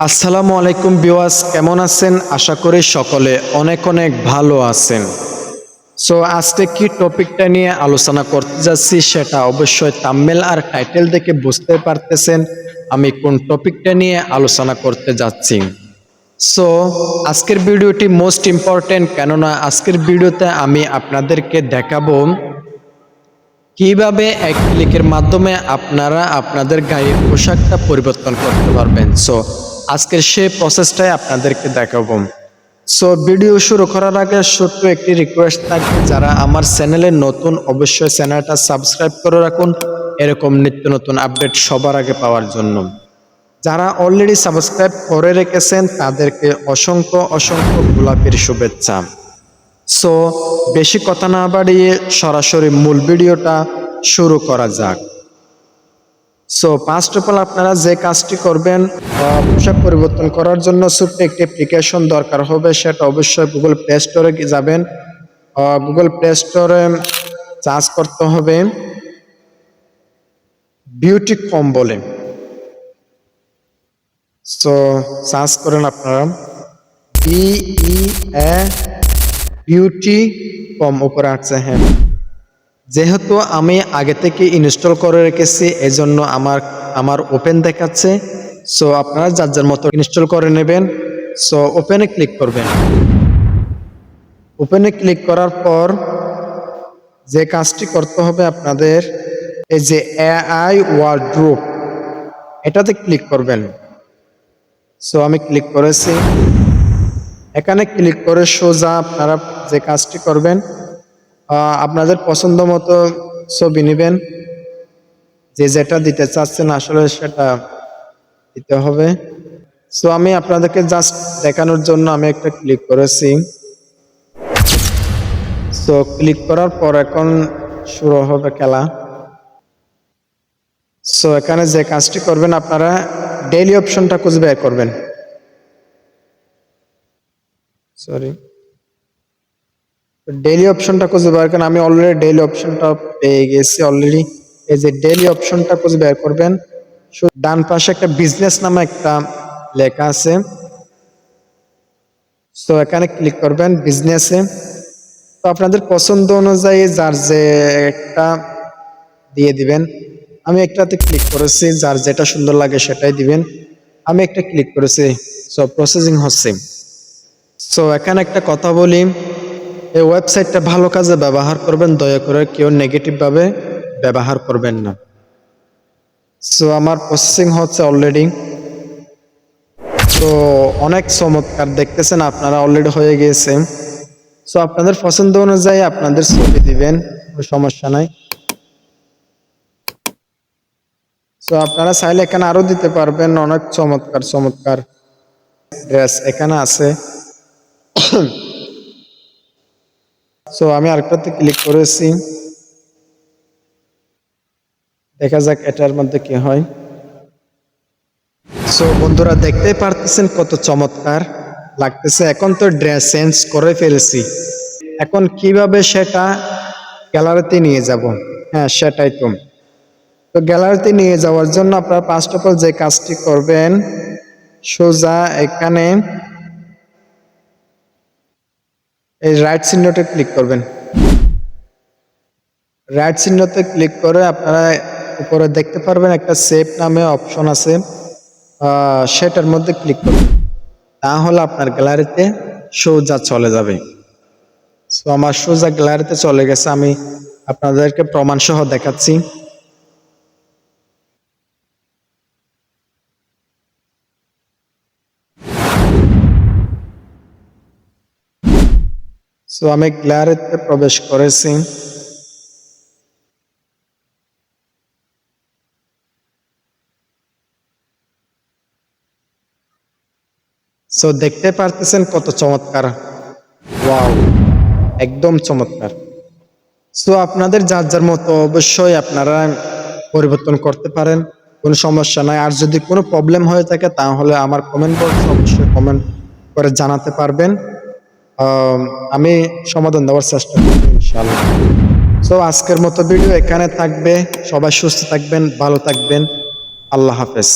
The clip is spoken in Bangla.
আসসালামু আলাইকুম বিওয়াস কেমন আছেন? আশা করি সকলে অনেক অনেক ভালো আছেন। সো আজকে কি টপিকটা নিয়ে আলোচনা করতে যাচ্ছি সেটা অবশ্যই তাম্মেল আর টাইটেল দেখে বুঝতে পারতেছেন আমি কোন টপিকটা নিয়ে আলোচনা করতে যাচ্ছি। সো আজকের ভিডিওটি মোস্ট ইম্পর্টেন্ট কেননা আজকের ভিডিওতে আমি আপনাদেরকে দেখাবো কীভাবে এক ক্লিকের মাধ্যমে আপনারা আপনাদের গায়ের পোশাকটা পরিবর্তন করতে পারবেন। সো আজকের সেই প্রসেসটাই আপনাদেরকে দেখাবো। সো ভিডিও শুরু করার আগে ছোট্ট একটি রিকোয়েস্ট থাকবে, যারা আমার চ্যানেলে নতুন, অবশ্যই চ্যানেলটা সাবস্ক্রাইব করে রাখুন। এরকম নিত্য নতুন আপডেট সবার আগে পাওয়ার জন্য। যারা অলরেডি সাবস্ক্রাইব করে রেখেছেন, তাদেরকে অসংখ্য অসংখ্য গোলাপের শুভেচ্ছা। সো বেশি কথা না বাড়িয়ে সরাসরি মূল ভিডিওটা শুরু করা যাক। সো ফার্স্ট অফ অল আপনারা যে কাজটি করবেন পোশাক পরিবর্তন করার জন্য ছোট্ট একটি অ্যাপ্লিকেশন দরকার হবে। সেটা অবশ্যই গুগল প্লে স্টোরে যাবেন। গুগল প্লে স্টোরে চার্জ করতে হবে। বিউটি কম বলে। সো চার্জ করেন আপনারা। বিউটি কম, উপরে আসছে হ্যাঁ। যেহেতু আমি আগে থেকে ইনস্টল করে রেখেছি, এজন্য আমার আমার ওপেন দেখাচ্ছে। সো আপনারা যার যার মতো ইনস্টল করে নেবেন। সো ওপেনে ক্লিক করবেন। ওপেনে ক্লিক করার পর যে কাজটি করতে হবে আপনাদের, এই যে এ আই এআই ওয়ার্ড্রোপ এটাতে ক্লিক করবেন। সো আমি ক্লিক করেছি। এখানে ক্লিক করে সোজা আপনারা যে কাজটি করবেন আপনাদের পছন্দ মতো ছবি নেবেন। যে যেটা দিতে চাচ্ছেন আসলে সেটা দিতে হবে। সো আমি আপনাদেরকে জাস্ট দেখানোর জন্য আমি একটা ক্লিক করেছি। সো ক্লিক করার পর এখন শুরু হবে খেলা। সো এখানে যে কাজটি করবেন আপনারা ডেইলি অপশনটা খুঁজে বের করবেন। সরি ডেইলি অপশনটা খুঁজে বের করেন। আমি অলরেডি ডেইলি অপশনটা পেয়ে গেছি অলরেডি এই যে ডেইলি অপশনটা খুঁজে বের করবেন ডান পাশে একটা বিজনেস নামে একটা লেখা আছে। তো এখানে ক্লিক করবেন বিজনেসে তো আপনাদের পছন্দ অনুযায়ী যার যে একটা দিয়ে দিবেন। আমি একটাতে ক্লিক করেছি, যার যেটা সুন্দর লাগে সেটাই দিবেন। আমি একটা ক্লিক করেছি সো প্রসেসিং হচ্ছে। সো এখানে একটা কথা বলি। এই ওয়েবসাইটটা ভালো কাজে ব্যবহার করবেন, দয়া করে কেউ নেগেটিভ ভাবে ব্যবহার করবেন না। সো আমার প্রসেসিং হচ্ছে অলরেডি তো অনেক চমৎকার, দেখতেছেন আপনারা অলরেডি হয়ে গিয়েছে। সো আপনাদের পছন্দ অনুযায়ী আপনাদের ছবি দিবেন সমস্যা নাই। সো আপনারা চাইলে এখানে আরও দিতে পারবেন, অনেক চমৎকার চমৎকার। ড্রেস এখানে আছে। সো আমি আরেকটাতে ক্লিক করেছি। দেখা যাক এটার মধ্যে কি হয়। সো বন্ধুরা দেখতে পারতেছেন কত চমৎকার লাগতেছে। এখন তো ড্রেস চেঞ্জ করে ফেলেছি। এখন কীভাবে সেটা গ্যালারিতে নিয়ে যাব? হ্যাঁ সেটাই তো। তো গ্যালারিতে নিয়ে যাওয়ার জন্য আপনারা ফার্স্ট অফ অল যে কাজটি করবেন, সোজা এখানে এই রাইট চিহ্নতে ক্লিক করবেন। রাইট চিহ্নতে ক্লিক করে আপনারা উপরে দেখতে পারবেন একটা সেভ নামে অপশন আছে। সেটার মধ্যে ক্লিক করবেন তাহলে আপনার গ্যালারিতে সোজা চলে যাবে। সো আমার সোজা গ্যালারিতে চলে গেছে। আমি আপনাদেরকে প্রমাণসহ দেখাচ্ছি। সো আমি গ্যালারিতে প্রবেশ করেছি। সো দেখতে পারতেছেন কত চমৎকার। ওয়াও একদম চমৎকার। সো আপনাদের যার যার মতো অবশ্যই আপনারা পরিবর্তন করতে পারেন, কোনো সমস্যা নাই। আর যদি কোনো প্রবলেম হয়ে থাকে, তাহলে আমার কমেন্ট বক্সে অবশ্যই কমেন্ট করে জানাতে পারবেন। আম, সমাধান দেওয়ার চেষ্টা করব ইনশাআল্লাহ। সো আজকের মতো ভিডিও এখানে থাকবে। সবাই সুস্থ থাকবেন ভালো থাকবেন। আল্লাহ হাফেজ।